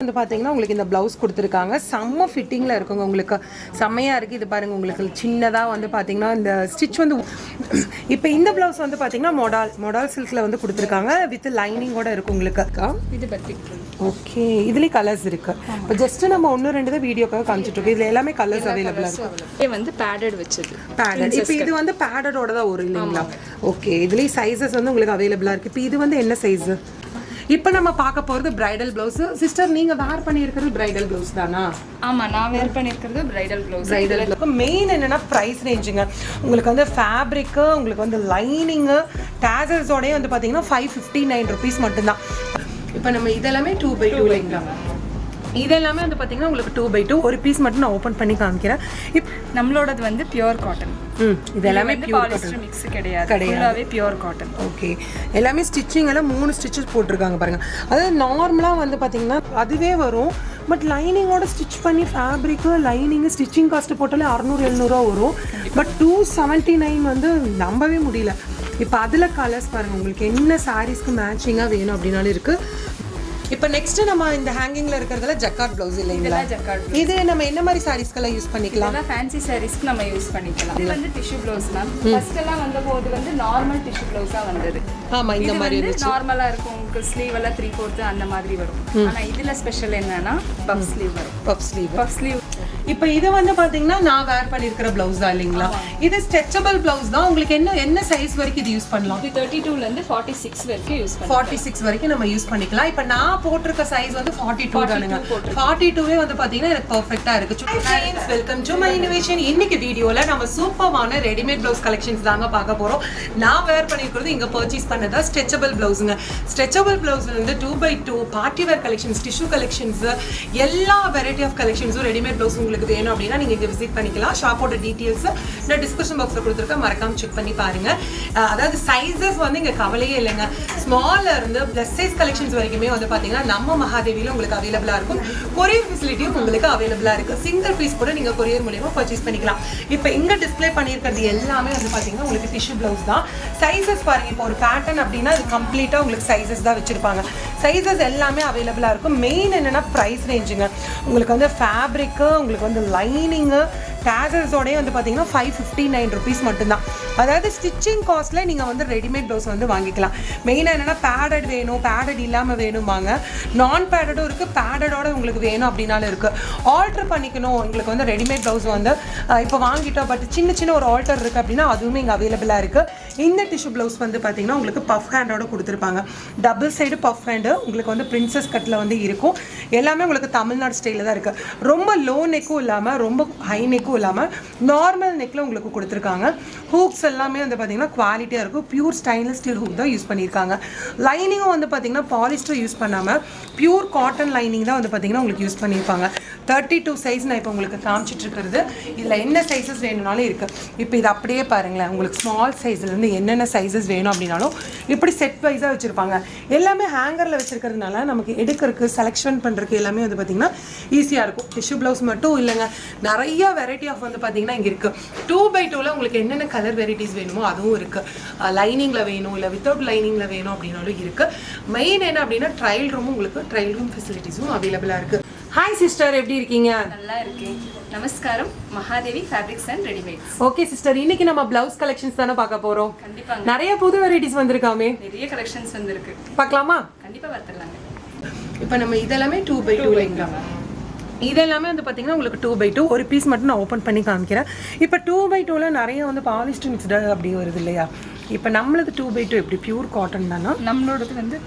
வந்து பார்த்தீங்கன்னா உங்களுக்கு இந்த ப்ளவுஸ் கொடுத்துருக்காங்க. செம்ம ஃபிட்டிங்கில் இருக்குங்க உங்களுக்கு. செம்மையாக இருக்குது இது பாருங்கள் உங்களுக்கு சின்னதாக வந்து பார்த்தீங்கன்னா இந்த ஸ்டிச் வந்து இப்போ இந்த ப்ளவுஸ் வந்து பார்த்தீங்கன்னா மொடால் மொடால் சில்கில் வந்து கொடுத்துருக்காங்க. வித் லைனிங்கோட இருக்கு உங்களுக்கு. இது பத்திக் ஓகே இதுலேயும் கலர்ஸ் இருக்கு. இப்போ ஜஸ்ட் நம்ம ஒன்று ரெண்டு தான் வீடியோக்காக காமிச்சிட்டு இருக்கோம். இதில் எல்லாமே கலர்ஸ் அவைலபிளாக இருக்கு. இது வந்து பேடட் வச்சது. பேடட் இப்போ இது வந்து பேடடோட தான் வரும் இல்லைங்களா? ஓகே இதுலேயும் சைஸஸ் வந்து உங்களுக்கு அவைலபிளாக இருக்குது இப்போ இது வந்து என்ன சைஸு இப்போ நம்ம பார்க்க போகிறது பிரைடல் ப்ளவுஸ் சிஸ்டர் நீங்கள் வேர் பண்ணியிருக்கிறது பிரைடல் ப்ளவுஸ் தானா? ஆமா நான் வேர் பண்ணிருக்கிறது பிரைடல் ப்ளவுஸ் பிரைடல் மெயின் என்னன்னா ப்ரைஸ் ரேஞ்சுங்க உங்களுக்கு வந்து ஃபேப்ரிக்கு உங்களுக்கு வந்து லைனிங்கு டேசல்ஸோடய வந்து பார்த்தீங்கன்னா ஃபைவ் ஃபிஃப்டி நைன் ருபீஸ் மட்டும்தான். இப்போ நம்ம இதெல்லாமே டூ பை டூ இல்லைங்களா? இதெல்லாமே வந்து பார்த்தீங்கன்னா உங்களுக்கு டூ பை டூ ஒரு பீஸ் மட்டும் நான் ஓப்பன் பண்ணி காமிக்கிறேன். இப்போ நம்மளோடது வந்து பியூர் காட்டன் ம் இது எல்லாமே பியூர் மிக்ஸ் கிடையாது. கிடையாது. பியூர் காட்டன் ஓகே எல்லாமே ஸ்டிச்சிங் எல்லாம் மூணு ஸ்டிச்சஸ் போட்டிருக்காங்க பாருங்க. அதாவது நார்மலாக வந்து பார்த்தீங்கன்னா அதுவே வரும். பட் லைனிங்கோட ஸ்டிச் பண்ணி ஃபேப்ரிக்கு லைனிங்கு ஸ்டிச்சிங் காஸ்ட் போட்டாலே அறநூறு எழுநூறுவா வரும். பட் டூ செவன்ட்டி நைன் வந்து நம்பவே முடியல. இப்போ அதில் கலர்ஸ் பாருங்கள் உங்களுக்கு என்ன சாரீஸ்க்கு மேட்சிங்காக வேணும் அப்படின்னாலும் இருக்குது இப்போ நெக்ஸ்ட் நம்ம இந்த ஹேங்கிங்ல இருக்கிறதுல ஜக்கார்ட் ப்ளவுஸ் இல்லைங்களா? ஜக்கார்ட் இது நம்ம என்ன மாதிரி சாரீஸ்க்கெல்லாம் யூஸ் பண்ணிக்கலாம்? இதெல்லாம் ஃபேன்சி சாரீஸ்க்கு நம்ம யூஸ் பண்ணிக்கலாம். இது வந்து டிஷ்யூ ப்ளவுஸ் மேம் ஃபர்ஸ்ட் எல்லாம் வந்த போது வந்து நார்மல் டிஷ்யூ ப்ளவுஸா வந்தது. ஆமாம் இந்த மாதிரி வந்து நார்மலா இருக்கும். உங்களுக்கு ஸ்லீவ் எல்லாம் த்ரீ ஃபோர்த்து அந்த மாதிரி வரும். ஆனா இதுல ஸ்பெஷல் என்னன்னா பஃப் ஸ்லீவ் வரும். பஃப் ஸ்லீவ் பஃப் ஸ்லீவ் இப்போ இது வந்து பாத்தீங்கன்னா நான் வேர் பண்ணிருக்கிற பிளவுஸ் தான் இல்லைங்களா? இது ஸ்ட்ரெச்சபிள் பிளவுஸ் தான். உங்களுக்கு என்ன என்ன சைஸ் வரைக்கும் இது யூஸ் பண்ணலாம்? தேர்ட்டி டூல இருந்து ஃபார்ட்டி சிக்ஸ் வரைக்கும் யூஸ் பண்ணலாம் ஃபார்ட்டி சிக்ஸ் வரைக்கும் நம்ம யூஸ் பண்ணிக்கலாம். இப்போ நான் போட்டிருக்க சைஸ் வந்து ஃபார்ட்டி டூ தானுங்க. ஃபார்ட்டி டூவே வந்து பாத்தீங்கன்னா எனக்கு பர்ஃபெக்டா இருக்கு. வெல்கம் டு மை இனோவேஷன் இன்னைக்கு வீடியோல நம்ம சூப்பரான ரெடிமேட் பிளவுஸ் கலெக்ஷன்ஸ் தாங்க பார்க்க போறோம். நான் வேர் பண்ணிருக்கிறது இங்க பர்ச்சேஸ் பண்ணதா ஸ்ட்ரெச்சபிள் பிளவுஸுங்க ஸ்ட்ரெச்சபிள் பிளவுஸ்ல இருந்து two by two party wear collections tissue collections எல்லா வெரைட்டி ஆஃப் கலெக்ஷன்ஸும் ரெடிமேட் பிளவுஸ் உங்களுக்கு வேணும் அப்படின்னா நீங்க இங்க விசிட் பண்ணிக்கலாம். ஷாப்போட டீடைல்ஸ் நான் டிஸ்கிரிப்ஷன் பாக்ஸ்ல கொடுத்துருக்கேன். மறக்காம செக் பண்ணி பாருங்க. அதாவது சைஸஸ் வந்து இங்க கவலையே இல்லைங்க. ஸ்மால்ல இருந்து பிளஸ் சைஸ் கலெக்ஷன்ஸ் வரைக்குமே வந்து பார்த்தீங்கன்னா நம்ம மகாதேவியில் உங்களுக்கு அவைலபிளா இருக்கும். கொரியர் ஃபெசிலிட்டியும் உங்களுக்கு அவைலபிளா இருக்கு. சிங்கிள் பீஸ் கூட நீங்கள் கொரியர் மூலியமாக பர்ச்சேஸ் பண்ணிக்கலாம். இப்போ இங்கே டிஸ்பிளே பண்ணியிருக்கிறது எல்லாமே வந்து பார்த்தீங்கன்னா உங்களுக்கு டிஷ்யூ ப்ளவுஸ் தான். சைஸஸ் பாருங்கள் இப்போ ஒரு பேட்டர்ன் அப்படின்னா அது கம்ப்ளீட்டாக உங்களுக்கு சைஸஸ் தான் வச்சுருப்பாங்க. சைஸஸ் எல்லாமே அவைலபிளாக இருக்கும். மெயின் என்னென்னா ப்ரைஸ் ரேஞ்சுங்க உங்களுக்கு வந்து ஃபேப்ரிக்கு உங்களுக்கு வந்து லைனிங்கு ட்ராசர்ஸோடய வந்து பார்த்தீங்கன்னா ஃபைவ் ஃபிஃப்டி நைன் ருபீஸ் மட்டும்தான். அதாவது ஸ்டிச்சிங் காஸ்ட்டில் நீங்கள் வந்து ரெடிமேட் ப்ளவுஸ் வந்து வாங்கிக்கலாம். மெயினாக என்னென்னா பேடட் வேணும் பேடட் இல்லாமல் வேணுமாங்க நான் பேடடும் இருக்குது பேடடோட உங்களுக்கு வேணும் அப்படின்னாலும் இருக்குது ஆல்ட்ரு பண்ணிக்கணும் உங்களுக்கு வந்து ரெடிமேட் ப்ளவுஸ் வந்து இப்போ வாங்கிட்டோம் பட் சின்ன சின்ன ஒரு ஆல்டர் இருக்குது அப்படின்னா அதுவுமே இங்கே அவைலபிளாக இருக்குது இந்த டிஷ்யூ ப்ளவுஸ் வந்து பார்த்தீங்கன்னா உங்களுக்கு பஃப் ஹேண்டோட கொடுத்துருப்பாங்க. டபுள் சைடு பஃப் ஹேண்டு உங்களுக்கு வந்து பிரின்சஸ் கட்டில் வந்து இருக்கும். எல்லாமே உங்களுக்கு தமிழ்நாடு ஸ்டைலில் தான் இருக்குது ரொம்ப லோ நெக்கும் இல்லாமல் ரொம்ப ஹை நெக்கும் இல்லாமல் நார்மல் நெக்கில் உங்களுக்கு கொடுத்துருக்காங்க. ஹூக்ஸ் எல்லாமே வந்து பார்த்தீங்கன்னா குவாலிட்டியாக இருக்கும். பியூர் ஸ்டைன்லெஸ் ஸ்டீல் ஹூக் தான் யூஸ் பண்ணியிருக்காங்க. லைனிங்கும் வந்து பார்த்தீங்கன்னா பாலிஸ்டர் யூஸ் பண்ணாமல் பியூர் காட்டன் லைனிங் தான் வந்து பார்த்தீங்கன்னா உங்களுக்கு யூஸ் பண்ணியிருப்பாங்க. தேர்ட்டி டூ சைஸ் நான் இப்போ உங்களுக்கு காமிச்சிட்டு இருக்கிறது. இதில் என்ன சைஸஸ் வேணும்னாலும் இருக்குது இப்போ இது அப்படியே பாருங்களேன். உங்களுக்கு ஸ்மால் சைஸ்லேருந்து என்னென்ன சைஸஸ் வேணும் அப்படின்னாலும் இப்படி செட் வைஸாக வச்சுருப்பாங்க. எல்லாமே ஹேங்கரில் வச்சுருக்கிறதுனால நமக்கு எடுக்கிறதுக்கு செலெக்ஷன் பண்ணுறதுக்கு எல்லாமே வந்து பார்த்திங்கன்னா ஈஸியாக இருக்கும். டிஷ்யூ ப்ளவுஸ் மட்டும் இல்லைங்க. நிறைய வெரைட்டி ஆஃப் வந்து பார்த்திங்கன்னா இங்கே இருக்குது டூ பை டூவில் உங்களுக்கு என்னென்ன கலர் வெரைட்டிஸ் வேணுமோ அதுவும் இருக்குது லைனிங்கில் வேணும் இல்லை வித்தவுட் லைனிங்கில் வேணும் அப்படின்னாலும் இருக்குது மெயின் என்ன அப்படின்னா ட்ரையல் ரூமும் உங்களுக்கு ட்ரையல் ரூம் ஃபெசிலிட்டிஸும் அவைலபிளாக இருக்குது ஹாய் சிஸ்டர் எப்படி இருக்கீங்க? நல்லா இருக்கேன். நமஸ்காரம். Mahadevi fabrics and readymades okay sister இன்னைக்கு நம்ம பிளவுஸ் கலெக்ஷன்ஸ் தானே பார்க்க போறோம். கண்டிப்பாங்க. நிறைய புது வெரைட்டிஸ் வந்திருக்காமே. நிறைய கலெக்ஷன்ஸ் வந்திருக்கு. பார்க்கலாமா? கண்டிப்பா பார்த்துடலாங்க இப்போ நம்ம இதெல்லாமே டூ பை டூ இல்லைங்களா இதெல்லாமே வந்து பார்த்தீங்கன்னா உங்களுக்கு டூ பை டூ ஒரு பீஸ் மட்டும் நான் ஓப்பன் பண்ணி காமிக்கிறேன். இப்போ டூ பை டூவில் நிறைய வந்து பாலிஸ்டர் மிக்ஸ்டு அப்படி வருது இல்லையா? இப்போ நம்மளது டூ பை டூ எப்படி? பியூர் காட்டன் தானா? நம்மளோடது வந்து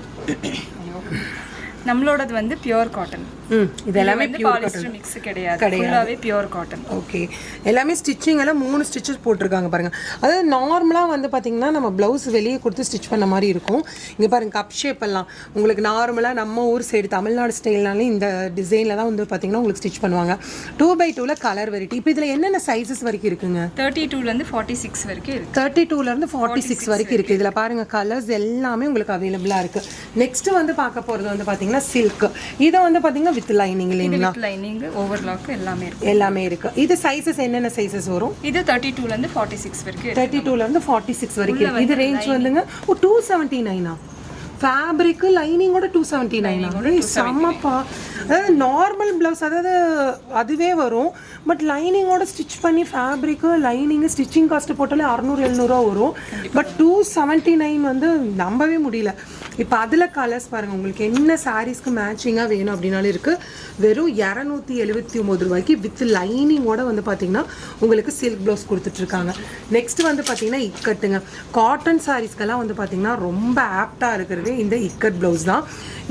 நம்மளோடது வந்து பியூர் காட்டன் ம் இது எல்லாமே பியூர் மிக்ஸ் கிடையாது. ஃபுல்லாவே பியூர் காட்டன் ஓகே எல்லாமே ஸ்டிச்சிங் எல்லாம் மூணு ஸ்டிச்சஸ் போட்டிருக்காங்க பாருங்க. அதாவது நார்மலாக வந்து பார்த்தீங்கன்னா நம்ம ப்ளவுஸ் வெளியே கொடுத்து ஸ்டிச் பண்ண மாதிரி இருக்கும். இங்கே பாருங்க கப் ஷேப் எல்லாம். உங்களுக்கு நார்மலாக நம்ம ஊர் சைடு தமிழ்நாடு ஸ்டைல்னாலே இந்த டிசைனில் தான் வந்து பார்த்தீங்கன்னா உங்களுக்கு ஸ்டிச் பண்ணுவாங்க. டூ பை டூவில் கலர் வெரைட்டி இப்போ இதில் என்னென்ன சைஸஸ் வரைக்கும் இருக்குங்க? தேர்ட்டி டூலேருந்து ஃபார்ட்டி சிக்ஸ் வரைக்கும் இருக்கு. தேர்ட்டி டூலேருந்து ஃபார்ட்டி சிக்ஸ் வரைக்கும் இருக்குது இதில் பாருங்கள் கலர்ஸ் எல்லாமே உங்களுக்கு அவைலபிளாக இருக்குது நெக்ஸ்ட் வந்து பார்க்க போகிறது வந்து பார்த்தீங்கன்னா சில்க் இதை வந்து பார்த்தீங்கன்னா வித் லைனிங் இல்லைங்களா? லைனிங் ஓவர்லாக் எல்லாமே இருக்கு. எல்லாமே இருக்குது இது சைஸஸ் என்னென்ன சைஸஸ் வரும்? இது தேர்ட்டி டூலேருந்து ஃபார்ட்டி சிக்ஸ் வரைக்கும் இருக்கு. தேர்ட்டி டூலேருந்து ஃபார்ட்டி சிக்ஸ் வரைக்கும். இருக்கு. இது ரேஞ்ச் வந்துங்க ஓ டூ செவன்ட்டி நைனா ஃபேப்ரிக்கு லைனிங்கோட டூ செவன்ட்டி நைன் செம்மப்பா அதாவது நார்மல் ப்ளவுஸ் அதாவது அதுவே வரும். பட் லைனிங்கோட ஸ்டிச் பண்ணி ஃபேப்ரிக்கு லைனிங்கு ஸ்டிச்சிங் காஸ்ட் போட்டாலே அறநூறு எழுநூறுவா வரும். பட் டூ செவன்ட்டி நைன் வந்து நம்பவே முடியல. இப்போ அதில் கலர்ஸ் பாருங்கள் உங்களுக்கு என்ன சாரீஸ்க்கு மேட்சிங்காக வேணும் அப்படின்னாலும் இருக்குது வெறும் இரநூத்தி எழுபத்தி ஒம்பது ரூபாய்க்கு வித் லைனிங்கோட வந்து பார்த்தீங்கன்னா உங்களுக்கு சில்க் ப்ளவுஸ் கொடுத்துட்ருக்காங்க நெக்ஸ்ட் வந்து பார்த்தீங்கன்னா இக்கட்டுங்க. காட்டன் சாரீஸ்க்கெல்லாம் வந்து பார்த்தீங்கன்னா ரொம்ப ஆப்டாக இருக்கிறது. இந்த இக்கட் ப்ளவுஸ் தான்.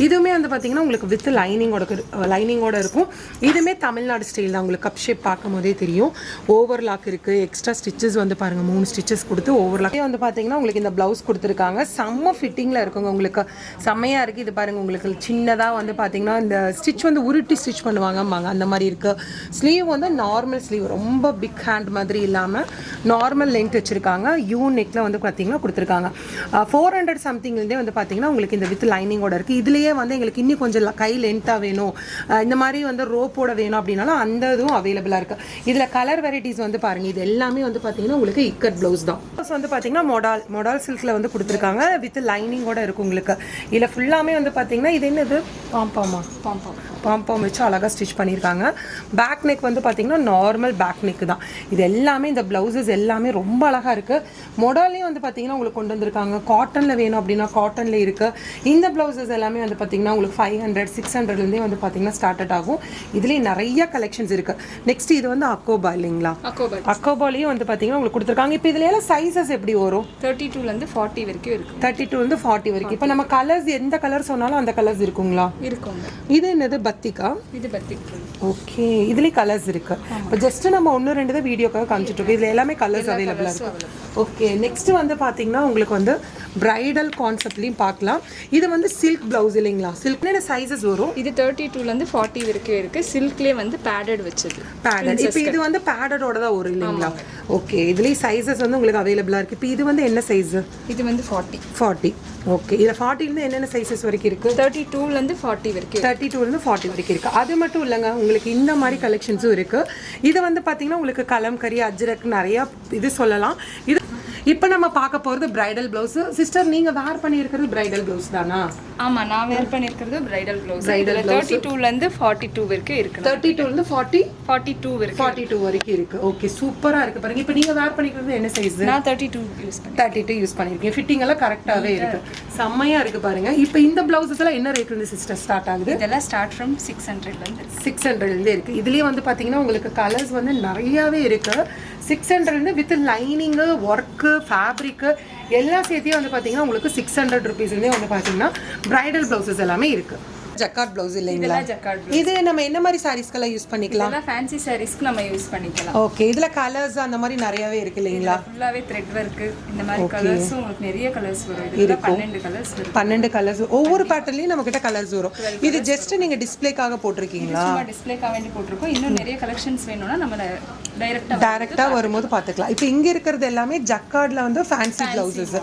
இதுவுமே வந்து பார்த்தீங்கன்னா உங்களுக்கு வித் லைனிங்கோட லைனிங்கோட இருக்கும். இதுவுமே தமிழ்நாடு ஸ்டைல் தான். உங்களுக்கு கப் ஷேப் பார்க்கும் போதே தெரியும். ஓவர் லாக் இருக்குது எக்ஸ்ட்ரா ஸ்டிச்சஸ் வந்து பாருங்கள் மூணு ஸ்டிச்சஸ் கொடுத்து ஓவர்லாக் வந்து பார்த்தீங்கன்னா உங்களுக்கு இந்த ப்ளவுஸ் கொடுத்துருக்காங்க. செம்ம ஃபிட்டிங்கில் இருக்குங்க உங்களுக்கு. செம்மையாக இருக்குது இது பாருங்கள் உங்களுக்கு சின்னதாக வந்து பார்த்தீங்கன்னா இந்த ஸ்டிச் வந்து உருட்டி ஸ்டிச் பண்ணுவாங்கம்பாங்க. அந்த மாதிரி இருக்குது ஸ்லீவ் வந்து நார்மல் ஸ்லீவ் ரொம்ப பிக் ஹேண்ட் மாதிரி இல்லாமல் நார்மல் லென்த் வச்சுருக்காங்க. யூ நெக்கில் வந்து பார்த்தீங்கன்னா கொடுத்துருக்காங்க. ஃபோர் ஹண்ட்ரட் சம்திங்லேருந்தே வந்து பார்த்தீங்கன்னா உங்களுக்கு இந்த வித் லைனிங்கோட இருக்குது இதுலேயே வந்து எங்களுக்கு இன்னும் கொஞ்சம் கை லென்த்தாக வேணும். இந்த மாதிரி வந்து ரோப்போட வேணும் அப்படின்னாலும் அந்த இதுவும் அவைலபிளாக இருக்குது இதில் கலர் வெரைட்டிஸ் வந்து பாருங்கள் இது எல்லாமே வந்து பார்த்தீங்கன்னா உங்களுக்கு இக்கட் ப்ளவுஸ் தான். ப்ளவுஸ் வந்து பார்த்தீங்கன்னா மொடால் மொடால் சில்கில் வந்து கொடுத்துருக்காங்க. வித் லைனிங்கோட இருக்கும் உங்களுக்கு. இதில் ஃபுல்லாமே வந்து பார்த்தீங்கன்னா இது என்னது? பாம்பாமா பாம்பாம் பாம்பாம் வச்சு அழகாக ஸ்டிச் பண்ணியிருக்காங்க. பேக் நெக் வந்து பார்த்தீங்கன்னா நார்மல் பேக் நெக் தான். இது எல்லாமே இந்த ப்ளவுசஸ் எல்லாமே ரொம்ப அழகாக இருக்குது மொடாலையும் வந்து பார்த்தீங்கன்னா உங்களுக்கு கொண்டு வந்திருக்காங்க. காட்டனில் வேணும் அப்படின்னா காட்டனில் இருக்குது இந்த ப்ளவுசஸ் எல்லாமே வந்து பார்த்தீங்கன்னா உங்களுக்கு ஃபைவ் ஹண்ட்ரட் சிக்ஸ் ஹண்ட்ரட்லேருந்தே வந்து பார்த்தீங்கன்னா ஸ்டார்டட் ஆகும். இதுலேயே நிறைய கலெக்ஷன்ஸ் இருக்குது நெக்ஸ்ட் இது வந்து அக்கோபா இல்லைங்களா? அக்கோபர் அக்கோபாலையும் வந்து பார்த்தீங்கன்னா உங்களுக்கு கொடுத்துருக்காங்க. இப்போ இதுல எல்லாம் சைஸஸ் எப்படி வரும்? தேர்ட்டி டூலேருந்து ஃபார்ட்டி வரைக்கும் இருக்கும் தேர்ட்டி டூ வந்து ஃபார்ட்டி வரைக்கும். இப்போ நம்ம கலர்ஸ் எந்த கலர் சொன்னாலும் அந்த கலர்ஸ் இருக்குங்களா? இருக்குங்க இது என்னது? பத்திக்கா? இது பத்திக் ஓகே இதுலேயும் கலர்ஸ் இருக்கு. இப்போ ஜஸ்ட் நம்ம ஒன்று ரெண்டு தான் வீடியோக்காக காமிச்சிட்டு இருக்கோம் இதில் எல்லாமே கலர்ஸ் அவைலபிளாக இருக்கு. ஓகே நெக்ஸ்ட் வந்து பார்த்தீங்கன்னா உங்களுக்கு வந்து பிரைடல் கான்செப்ட்லையும் பார்க்கலாம் இது வந்து சில்க் ப்ளவுஸ் இல்லைங்களா? சில்க்னு சைஸஸ் வரும். இது தேர்ட்டி டூலேருந்து ஃபார்ட்டி வரைக்கும் இருக்கு. சில்க்லேயே வந்து பேடட் வச்சது. பேடட் இப்போ இது வந்து பேடடோட தான் வரும் இல்லைங்களா? ஓகே இதுலேயும் சைஸஸ் வந்து உங்களுக்கு அவைலபிளாக இருக்குது இப்போ இது வந்து என்ன சைஸு இது வந்து ஃபார்ட்டி ஃபார்ட்டி ஓகே இதில் ஃபார்ட்டிலேருந்து என்னென்ன சைஸஸ் வரைக்கும் இருக்குது தேர்ட்டி டூலேருந்து ஃபார்ட்டி வரைக்கும் தேர்ட்டி டூலேருந்து ஃபார்ட்டி வரைக்கும் இருக்குது அது மட்டும் இல்லைங்க உங்களுக்கு இந்த மாதிரி கலெக்ஷன்ஸும் இருக்குது இது வந்து பார்த்தீங்கன்னா உங்களுக்கு கலம்கரி அஜ்ரக் நிறையா இது சொல்லலாம். இது இப்போ நம்ம பார்க்க போகிறது பிரைடல் ப்ளவுஸு சிஸ்டர் நீங்கள் வேர் பண்ணியிருக்கிறது பிரைடல் ப்ளவுஸ் தானா? ஆமா நான் வேர் பண்ணியிருக்கிறது பிரைடல் ப்ளவுஸ் இதில் தேர்ட்டி டூலேருந்து ஃபார்ட்டி டூ வரைக்கும் இருக்கு. தேர்ட்டி டூலேருந்து ஃபார்ட்டி ஃபார்ட்டி டூ வரைக்கும் ஃபார்ட்டி டூ வரைக்கும் இருக்குது ஓகே சூப்பராக இருக்குது பாருங்க. இப்போ நீங்கள் வேர் பண்ணிக்கிறது என்ன சைஸ் நான் தேர்ட்டி டூ யூஸ் பண்ணேன் தேர்ட்டி டூ யூஸ் பண்ணியிருக்கேன் ஃபிட்டிங் எல்லாம் கரெக்டாகவே இருக்கு செம்மையாக இருக்குது பாருங்க. இப்போ இந்த ப்ளவுஸஸ் எல்லாம் என்ன ரேட் வந்து சிஸ்டர் ஸ்டார்ட் ஆகுது? இதெல்லாம் ஸ்டார்ட் ஃப்ரம் சிக்ஸ் ஹண்ட்ரட்லேருந்து சிக்ஸ் ஹண்ட்ரட்லேருந்து இருக்குது இதுலேயே வந்து பார்த்தீங்கன்னா உங்களுக்கு கலர்ஸ் வந்து நிறையாவே இருக்குது சிக்ஸ் ஹண்ட்ரட்லேருந்து வித் லைனிங்கு ஒர்க்கு ஃபேப்ரிக்கு எல்லாம் சேர்த்தியே வந்து பார்த்தீங்கன்னா உங்களுக்கு சிக்ஸ் ஹண்ட்ரட் ருபீஸ்லேருந்தே வந்து பார்த்தீங்கன்னா பிரைடல் ப்ளவுசஸ் எல்லாமே இருக்குது ஜக்கார்ட் ப்ளவுஸ் இல்லைங்களா? இதெல்லாம் ஜக்கார்ட் இது நம்ம என்ன மாதிரி சாரீஸ்க்கெல்லாம் யூஸ் பண்ணிக்கலாம்? இதெல்லாம் ஃபேன்சி சாரீஸ்க்கு நம்ம யூஸ் பண்ணிக்கலாம். ஓகே இதில் கலர்ஸ் அந்த மாதிரி நிறையாவே இருக்கு இல்லைங்களா? ஃபுல்லாவே த்ரெட் ஒர்க் இந்த மாதிரி கலர்ஸும் உங்களுக்கு நிறைய கலர்ஸ் வரும். இதுல பன்னெண்டு கலர்ஸ் பன்னெண்டு கலர்ஸ் ஒவ்வொரு பேட்டர்லையும் நம்ம கிட்ட கலர்ஸ் வரும். இது ஜஸ்ட் நீங்கள் டிஸ்ப்ளேக்காக போட்டிருக்கீங்களா? டிஸ்ப்ளேக்காக வேண்டி போட்டிருக்கோம். இன்னும் நிறைய கலெக்ஷன்ஸ் வேணும்னா நம்ம டைரக்டாக வரும்போது பார்த்துக்கலாம். இப்போ இங்கே இருக்கிறது எல்லாமே ஜக்கார்டில் வந்து ஃபேன்சி ப்ளவுசஸ்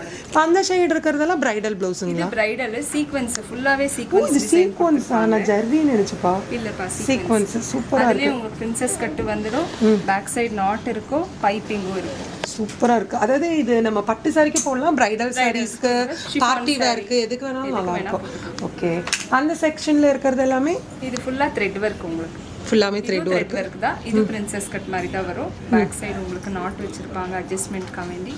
அந்த சைடு இருக்கிறதெல்லாம் பிரைடல் ப்ளவுஸுங்களா பிரைடல் சீக்வென்ஸ் ஃபுல்லாவே இது சீக்வென்ஸ் சீக்வன்ஸ் நான் ஜர்வின்னு நினச்சிப்பா. இல்லப்பா சீக்வன்ஸ் சூப்பராக அதுலயே உங்களுக்கு பிரின்சஸ் கட்டு வந்துடும். பேக் சைடு நாட் இருக்கும் பைப்பிங்கும் இருக்கும். சூப்பராக இருக்குது அதாவது இது நம்ம பட்டு சாரிக்கு போடலாம் பிரைடல் சாரீஸ்க்கு பார்ட்டி வேர்க்கு எதுக்கு வேணாலும் நல்லா இருக்கும். ஓகே அந்த செக்ஷனில் இருக்கிறது எல்லாமே? இது ஃபுல்லா த்ரெட் ஒர்க் உங்களுக்கு. ஃபுல்லாமே த்ரெட் ஒர்க் தான் இது பிரின்சஸ் கட் மாதிரி தான் வரும். பேக் சைடு உங்களுக்கு நாட் வச்சிருப்பாங்க அட்ஜஸ்ட்மெண்ட்காக வேண்டி.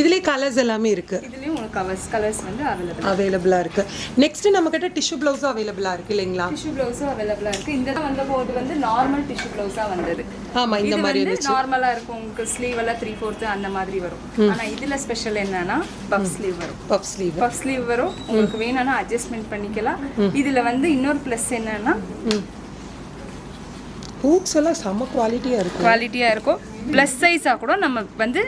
இதுலேயே கலர்ஸ் எல்லாமே இருக்குது இதுலயும் உங்களுக்கு கவர்ஸ் கலர்ஸ் வந்து அவைலபிள் அவைலபிளாக இருக்குது நெக்ஸ்ட் நம்மக்கிட்ட டிஷ்யூ ப்ளவுஸும் அவைலபிளாக இருக்குது இல்லைங்களா? டிஷ்யூ ப்ளவுஸும் அவைலபிளா இருக்கு. இந்த வந்த போது வந்து நார்மல் டிஷ்யூ ப்ளவுஸா வந்தது. ஆமாம் இந்த மாதிரி வந்து நார்மலா இருக்கும். உங்களுக்கு ஸ்லீவ் எல்லாம் த்ரீ ஃபோர்த் அந்த மாதிரி வரும். ஆனா இதுல ஸ்பெஷல் என்னன்னா பஃப் ஸ்லீவ் வரும். பஃப் ஸ்லீவ் பஃப் ஸ்லீவ் வரும். உங்களுக்கு வேணும்னா அட்ஜஸ்ட்மெண்ட் பண்ணிக்கலாம். இதுல வந்து இன்னொரு ப்ளஸ் என்னன்னா ஹூக்ஸ் எல்லாம் செம்ம குவாலிட்டியாக இருக்கும். குவாலிட்டியா இருக்கும். ப்ளஸ் சைஸா கூட நம்ம வந்து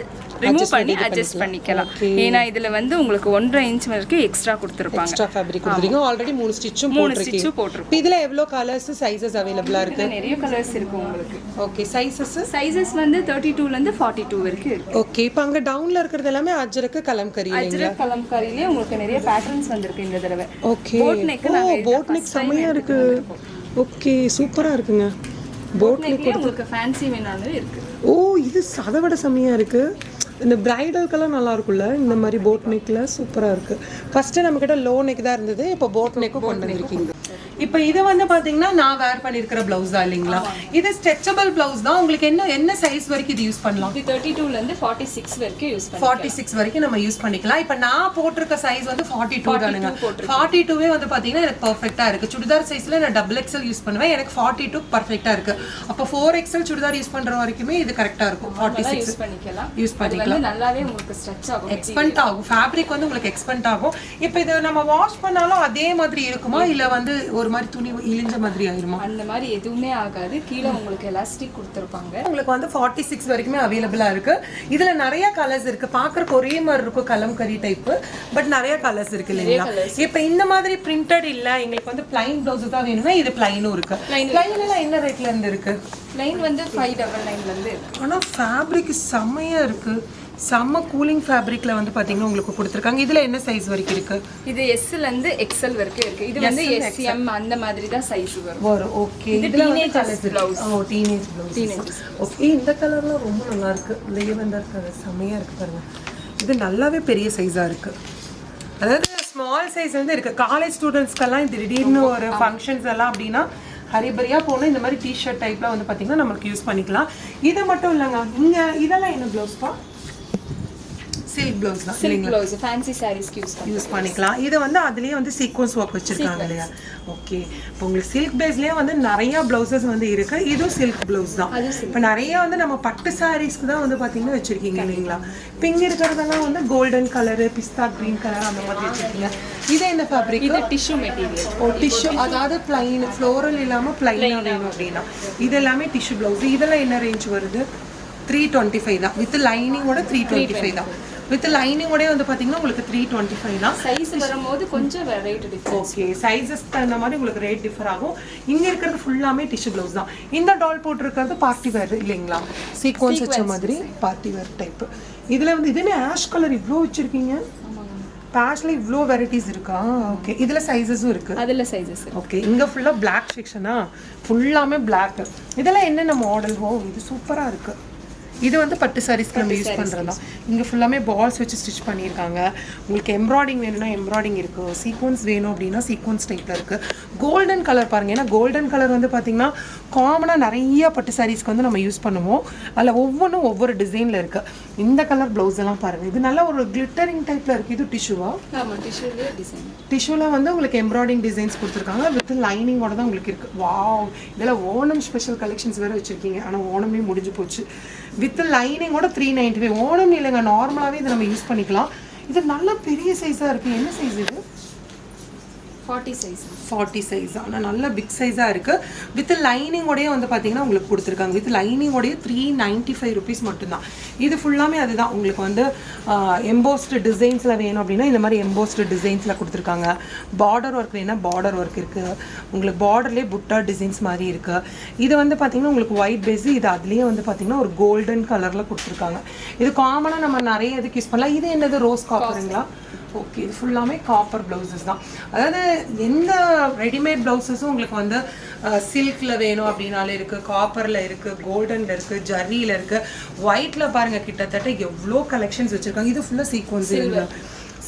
ரிமூவ் பண்ணி அட்ஜஸ்ட் பண்ணிக்கலாம். ஏன்னா இதுல வந்து உங்களுக்கு ஒன்றரை இன்ச் வரைக்கும் எக்ஸ்ட்ரா கொடுத்துருப்பாங்க. எக்ஸ்ட்ரா ஃபேப்ரிக் கொடுத்துருக்கீங்க. ஆல்ரெடி மூணு ஸ்டிச்சும் மூணு ஸ்டிச்சும் போட்டிருக்கும். இதில் எவ்வளோ கலர்ஸ் சைஸஸ் அவைலபிளாக இருக்கு? இதுல நிறைய கலர்ஸ் இருக்கு உங்களுக்கு. ஓகே சைஸஸ் சைஸஸ் வந்து தேர்ட்டி டூல இருந்து ஃபார்ட்டி டூ வரைக்கும் இருக்கு. ஓகே இப்போ அங்கே டவுனில் இருக்கிறது எல்லாமே அஜரக்கு கலம்கரி அஜ்ரக் கலம்காரிலே உங்களுக்கு நிறைய பேட்டர்ன்ஸ் வந்திருக்கு இந்த தடவை. ஓகே ஓ நாங்க போட் நெக் செம்மையாக இருக்கு. ஓகே சூப்பராக இருக்குங்க. போட் நெக்லயே உங்களுக்கு ஃபேன்சி வேணாலும் இருக்கு. ஓ இது அதை விட செம்மையாக இருக்கு. இந்த பிரைடல்க்கெல்லாம் நல்லா இருக்கும்ல இந்த மாதிரி போட் நெக்கில் சூப்பராக இருக்குது ஃபஸ்ட்டு நம்மக்கிட்ட லோ நெக் தான் இருந்தது இப்போ போட் நெக்கும் கொண்டு வந்திருக்கீங்க. இப்போ இது வந்து பார்த்தீங்கன்னா நான் வேர் பண்ணியிருக்கிற ப்ளவுஸ் தான் இல்லைங்களா? இது ஸ்ட்ரெச்சபிள் ப்ளவுஸ் தான். உங்களுக்கு என்ன என்ன சைஸ் வரைக்கும் இது யூஸ் பண்ணலாம்? தேர்ட்டி டூலேருந்து ஃபார்ட்டி சிக்ஸ் வரைக்கும் யூஸ் ஃபார்ட்டி சிக்ஸ் வரைக்கும் நம்ம யூஸ் பண்ணிக்கலாம். இப்போ நான் போட்டிருக்க சைஸ் வந்து ஃபார்ட்டி டூ தானுங்க. ஃபார்ட்டி டூவே வந்து பார்த்தீங்கன்னா எனக்கு பர்ஃபெக்டாக இருக்குது சுடிதார் சைஸில் நான் டபுள் எக்ஸல் யூஸ் பண்ணுவேன். எனக்கு ஃபார்ட்டி டூ பர்ஃபெக்டாக இருக்குது அப்போ ஃபோர் எக்ஸல் சுடிதார் யூஸ் பண்ணுற வரைக்குமே இது கரெக்டாக இருக்கும். ஃபார்ட்டி சிக்ஸ் யூஸ் பண்ணிக்கலாம். யூஸ் பண்ணிக்கலாம். நல்லாவே உங்களுக்கு ஸ்ட்ரெச் ஆகும். எக்ஸ்பெண்ட் ஆகும். ஃபேப்ரிக் வந்து உங்களுக்கு எக்ஸ்பெண்ட் ஆகும். இப்போ இது நம்ம வாஷ் பண்ணாலும் அதே மாதிரி இருக்குமா? இல்லை வந்து ஒரு மாதிரி துணி இழிஞ்ச மாதிரி ஆயிருமா? அந்த மாதிரி எதுவுமே ஆகாது. கீழே உங்களுக்கு எலாஸ்டிக் கொடுத்துருப்பாங்க. உங்களுக்கு வந்து ஃபார்ட்டி சிக்ஸ் வரைக்குமே அவைலபிளா இருக்கு. இதுல நிறைய கலர்ஸ் இருக்கு. பாக்குறக்கு ஒரே மாதிரி இருக்கும் கலம்கரி டைப் பட் நிறைய கலர்ஸ் இருக்கு இல்லைங்களா? இப்போ இந்த மாதிரி பிரிண்டட் இல்ல எங்களுக்கு வந்து பிளைன் பிளவுஸ் தான் வேணும்னா இது பிளைனும் இருக்கு. பிளைன் எல்லாம் என்ன ரேட்ல இருந்து இருக்கு? லைன் வந்து ஃபைவ் டபுள் நைன்லேருந்து இருக்கு. ஆனா ஃபேப்ரிக் செம்மையா இருக்கு. செம்ம கூலிங் ஃபேப்ரிக்ல வந்து பாத்தீங்கன்னா உங்களுக்கு கொடுத்துருக்காங்க. இதுல என்ன சைஸ் வரைக்கும் இருக்கு? இது எஸ்ல இருந்து எக்ஸ்எல் வரைக்கும் இருக்கு. இது வந்து எஸ்எம் அந்த மாதிரி தான் சைஸ் வரும். வரும். ஓகே இது இதுல கலர்ஸ் blouse. ஓ டீனேஜ் ப்ளவுஸ் ஓகே இந்த கலர்லாம் ரொம்ப நல்லா இருக்கு. லேவெண்டர் கலர் செம்மையா இருக்கு பாருங்க. இது நல்லாவே பெரிய சைஸா இருக்கு. அதாவது ஸ்மால் சைஸ் வந்து இருக்கு. காலேஜ் ஸ்டூடெண்ட்ஸ்க்கெல்லாம் இது திடீர்னு ஒரு ஃபங்க்ஷன்ஸ் எல்லாம் அப்படின்னா ஹரிபரியா போனால் இந்த மாதிரி டிஷர்ட் டைப்ல வந்து பார்த்தீங்கன்னா நம்மளுக்கு யூஸ் பண்ணிக்கலாம். இது மட்டும் இல்லைங்க. இங்க இதெல்லாம் என்ன ப்ளவுஸ்ப்பா சில்க் ப்ளவுஸ் தான் சில்க் ப்ளவுஸ் ஃபேன்சி சாரீஸ்க்கு யூஸ் யூஸ் பண்ணிக்கலாம். இது வந்து அதுலயே வந்து சீக்வன்ஸ் ஒர்க் வச்சிருக்காங்க இல்லையா? ஓகே இப்போ உங்களுக்கு சில்க் பேஸ்லயே வந்து நிறைய பிளவுசஸ் வந்து இருக்கு. இதுவும் சில்க் பிளவுஸ் தான். இப்போ நிறைய வந்து நம்ம பட்டு சாரீஸ்க்கு தான் வந்து பாத்தீங்கன்னா வச்சிருக்கீங்க இல்லைங்களா? பிங்க் இருக்கிறதெல்லாம் வந்து கோல்டன் கலரு பிஸ்தா கிரீன் கலர் அந்த மாதிரி வச்சிருக்கீங்க. இது என்ன ஃபேப்ரிக் இது டிஷ்யூ மெட்டீரியல் ஓ டிஷ்யூ அதாவது பிளைன் ஃப்ளோரல் இல்லாம பிளைனா வேணும் அப்படின்னா. இது எல்லாமே டிஷ்யூ பிளவுஸ் இதெல்லாம் என்ன ரேஞ்ச் வருது? த்ரீ டுவெண்ட்டி ஃபைவ் தான். வித் லைனிங்கோட த்ரீ டுவெண்ட்டி ஃபைவ் தான். வித் லைனிங்கோடய வந்து பாத்தீங்கன்னா உங்களுக்கு த்ரீ டுவெண்ட்டி ஃபைவ் தான். சைஸ் வரும்போது கொஞ்சம் ரேட் டிஃபரன்ஸ் ஓகே சைஸஸ் தகுந்த மாதிரி உங்களுக்கு ரேட் டிஃபர் ஆகும். இங்க இருக்கிறது ஃபுல்லாமே டிஷ்யூ ப்ளவுஸ் தான். இந்த டால் போட்டிருக்கிறது பார்ட்டி வேர் இல்லைங்களா? சீக்வன்ஸ் வச்ச மாதிரி பார்ட்டி வேர் டைப் இதுல வந்து இதுன்னு ஆஷ் கலர் இவ்வளோ வச்சிருக்கீங்க? பேஷ்ல இவ்வளோ வெரைட்டிஸ் இருக்கா? ஓகே இதுல சைஸஸும் இருக்கு. அதில் சைஸஸ் ஓகே இங்க ஃபுல்லா Black செக்ஷனா ஃபுல்லாமே Black. இதெல்லாம் என்னென்ன மாடல் ஓ இது சூப்பரா இருக்கு. இது வந்து பட்டு சாரீஸ்க்கு நம்ம யூஸ் பண்ணுறது தான் இங்கே ஃபுல்லாமே பால்ஸ் வச்சு ஸ்டிச் பண்ணியிருக்காங்க. உங்களுக்கு எம்ப்ராய்டிங் வேணும்னா எம்ப்ராய்டிங் இருக்குது சீக்வன்ஸ் வேணும் அப்படின்னா சீக்வன்ஸ் டைப்பில் இருக்குது கோல்டன் கலர் பாருங்கள் ஏன்னா கோல்டன் கலர் வந்து பார்த்திங்கன்னா காமனாக நிறைய பட்டு சாரீஸ்க்கு வந்து நம்ம யூஸ் பண்ணுவோம். அதில் ஒவ்வொன்றும் ஒவ்வொரு டிசைனில் இருக்குது இந்த கலர் ப்ளவுஸ் எல்லாம் பாருங்கள் இது நல்ல ஒரு கிளிட்டரிங் டைப்பில் இருக்குது இது டிஷ்யூவா ஆமாம் டிஷ்யூலேயே டிசைன் டிஷ்யூல வந்து உங்களுக்கு எம்ப்ராய்டிங் டிசைன்ஸ் கொடுத்துருக்காங்க. வித் லைனிங்கோட தான் உங்களுக்கு இருக்கு. வாவ் இதெல்லாம் ஓணம் ஸ்பெஷல் கலெக்ஷன்ஸ் வேற வச்சிருக்கீங்க. ஆனால் ஓணமே முடிஞ்சு போச்சு. வித் லைனிங்கோட த்ரீ நைன்டி ஃபைவ் ஓணம் இல்லைங்க. நார்மலாகவே இதை நம்ம யூஸ் பண்ணிக்கலாம். இது நல்ல பெரிய சைஸாக இருக்கு. என்ன சைஸ் இது? ஃபார்ட்டி சைஸ் ஃபார்ட்டி சைஸ் ஆனால் நல்ல பிக் சைஸாக இருக்குது வித் லைனிங்கோடய வந்து பார்த்தீங்கன்னா உங்களுக்கு கொடுத்துருக்காங்க. வித் லைனிங்கோடய த்ரீ நைன்ட்டி ஃபைவ் ருபீஸ் மட்டும்தான். இது ஃபுல்லாமே அதுதான். உங்களுக்கு வந்து எம்போஸ்டு டிசைன்ஸில் வேணும் அப்படின்னா இந்த மாதிரி எம்போஸ்டு டிசைன்ஸில் கொடுத்துருக்காங்க. பார்டர் ஒர்க் வேணால் பார்டர் ஒர்க் இருக்குது உங்களுக்கு பார்டர்லேயே புட்டா டிசைன்ஸ் மாதிரி இருக்குது இது வந்து பார்த்தீங்கன்னா உங்களுக்கு ஒயிட் பேஸு இது அதுலேயே வந்து பார்த்தீங்கன்னா ஒரு கோல்டன் கலரில் கொடுத்துருக்காங்க. இது காமனாக நம்ம நிறைய இதுக்கு யூஸ் பண்ணலாம். இது என்னது? ரோஸ் காப்பருங்களா ஓகே இது ஃபுல்லாமே காப்பர் ப்ளவுசஸ் தான். அதாவது எந்த ரெடிமேட் ப்ளவுசஸும் உங்களுக்கு வந்து சில்கில் வேணும் அப்படின்னாலே இருக்குது காப்பரில் இருக்குது கோல்டனில் இருக்குது ஜர்ரியில் இருக்குது ஒயிட்டில் பாருங்கள் கிட்டத்தட்ட எவ்வளோ கலெக்ஷன்ஸ் வச்சுருக்காங்க. இது ஃபுல்லாக சீக்வன்ஸ்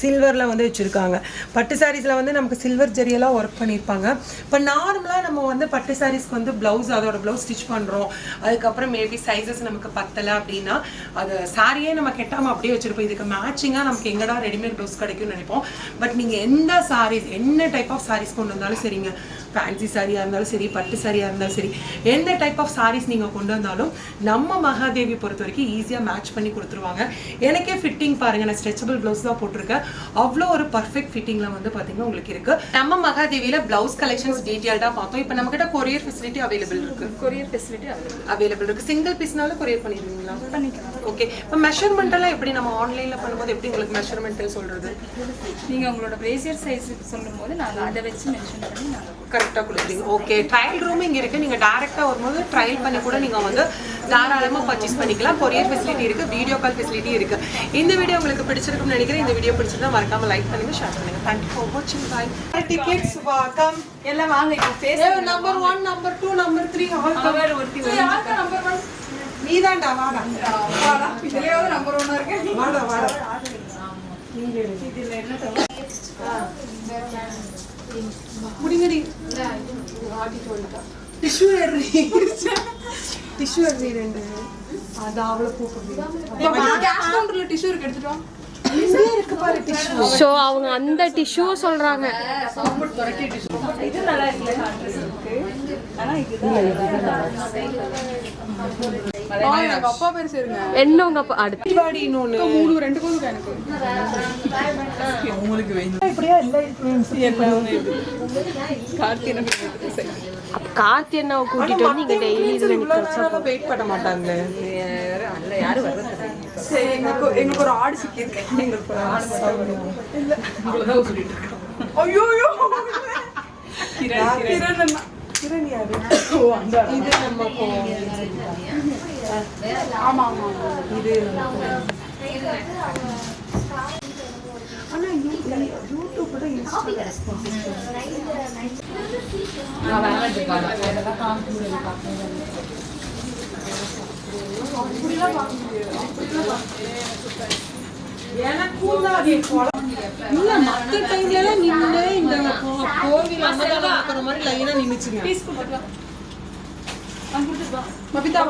சில்வரில் வந்து வச்சுருக்காங்க. பட்டு சாரீஸில் வந்து நமக்கு சில்வர் ஜெரியெல்லாம் ஒர்க் பண்ணியிருப்பாங்க இப்போ நார்மலாக நம்ம வந்து பட்டு சாரீஸ்க்கு வந்து ப்ளவுஸ் அதோட ப்ளவுஸ் ஸ்டிச் பண்ணுறோம் அதுக்கப்புறம் மேபி சைஸஸ் நமக்கு பத்தலை அப்படின்னா அது சாரியே நம்ம கெட்டாமல் அப்படியே வச்சுருப்போம். இதுக்கு மேட்சிங்காக நமக்கு எங்கடா ரெடிமேட் ப்ளவுஸ் கிடைக்கும்னு நினைப்போம். பட் நீங்கள் எந்த சாரீஸ் என்ன டைப் ஆஃப் சாரீஸ் கொண்டு வந்தாலும் சரிங்க. ஃபேன்சி சாரியாக இருந்தாலும் சரி பட்டு சாரியாக இருந்தாலும் சரி எந்த டைப் ஆஃப் சாரீஸ் நீங்கள் கொண்டு வந்தாலும் நம்ம மகாதேவி பொறுத்த வரைக்கும் ஈஸியாக மேட்ச் பண்ணி கொடுத்துருவாங்க. எனக்கே ஃபிட்டிங் பாருங்க நான் ஸ்ட்ரெச்சபிள் ப்ளவுஸ் தான் போட்டிருக்கேன். அவ்வளோ ஒரு பர்ஃபெக்ட் ஃபிட்டிங்கில் வந்து பார்த்தீங்கன்னா உங்களுக்கு இருக்கு. நம்ம மகாதேவியில் ப்ளவுஸ் கலெக்ஷன்ஸ் டீட்டெயில்டாக பார்த்தோம். இப்போ நம்ம கிட்ட கொரியர் ஃபெசிலிட்டி அவைலபிள் இருக்கு. கொரியர் ஃபெசிலிட்டி அவைலபிள் அவைலபிள் இருக்கு. சிங்கிள் பீஸ்னால கொரியர் பண்ணிடுவீங்களா? பண்ணிக்கலாம். ஓகே இப்போ மெஷர்மெண்ட் எல்லாம் எப்படி நம்ம ஆன்லைனில் பண்ணும்போது எப்படி உங்களுக்கு மெஷர்மெண்ட் சொல்றது? நீங்கள் உங்களோட பிரேசியர் சைஸ் சொல்லும்போது நாங்கள் அதை வச்சு மென்ஷன் பண்ணி நாங்கள் கரெக்டாக கொடுக்குறீங்க ஓகே ட்ரையல் ரூம் இங்கே இருக்குது நீங்கள் டேரெக்டாக வரும்போது ட்ரையல் பண்ணி கூட நீங்கள் வந்து தாராளமாக பர்ச்சேஸ் பண்ணிக்கலாம். கொரியர் ஃபெசிலிட்டி இருக்குது வீடியோ கால் ஃபெசிலிட்டி இருக்குது இந்த வீடியோ உங்களுக்கு பிடிச்சிருக்கும்னு நினைக்கிறேன். இந்த வீடியோ பிடிச்சிருந்தா மறக்காம லைக் பண்ணுங்க ஷேர் பண்ணுங்க. தேங்க்யூ ஃபார் வாட்சிங் பாய் டிக்கெட்ஸ் கம் எல்லாம் வாங்க இப்போ பேச number one number two number three all our ஒருத்தி நம்பர் ஒன் நீதான்டா வாடா. இதுலயாவது நம்பர் ஒன்னா இருக்கேன் வாடா வாடா. முடிங்கடி டிஷ்யூ எறி டிஷ்யூ எறி ரெண்டு அது கேஷ் கவுண்டர்ல டிஷ்யூ இருக்கு எடுத்துட்டு வா இருக்கு பாரு டிஷ்யூ ஸோ அவங்க அந்த டிஷ்யூ சொல்றாங்க இது நல்லா இருக்கு எங்க அப்பா பேர் சேருங்க. என்ன உங்க அப்பா? அடுத்து. பாடி இன்னொன்று மூணு ரெண்டு எனக்கு. இப்படியா கார்த்தி அண்ணாவை கூட்டிட்டு வந்து இங்க டெய்லி இதுல இவ்வளோ நிக்க நேரம் வெயிட் பண்ண மாட்டாங்க சரி எங்களுக்கு எங்களுக்கு ஒரு ஆடு சிக்கியிருக்கு. எங்களுக்கு ஒரு ஆடு இல்ல. இவ்வளவுதான் சொல்லிட்டு இருக்கோம் ஐயோ ஐயோ. கிரண் கிரண். கிரண் யாரு? ஓ அந்த இது நம்ம கோ- ஆமா ஆமா. இது. ஆனா யூ- யூடியூப் விட இன்ஸ்டா எனக்கும் தான் அது குழம்பு. இல்ல மத்த டைம்ல எல்லாம் நின்னு இந்த கோ- கோவில் நடக்கிற மாதிரி லைனா நின்னுச்சுங்க. மபிதா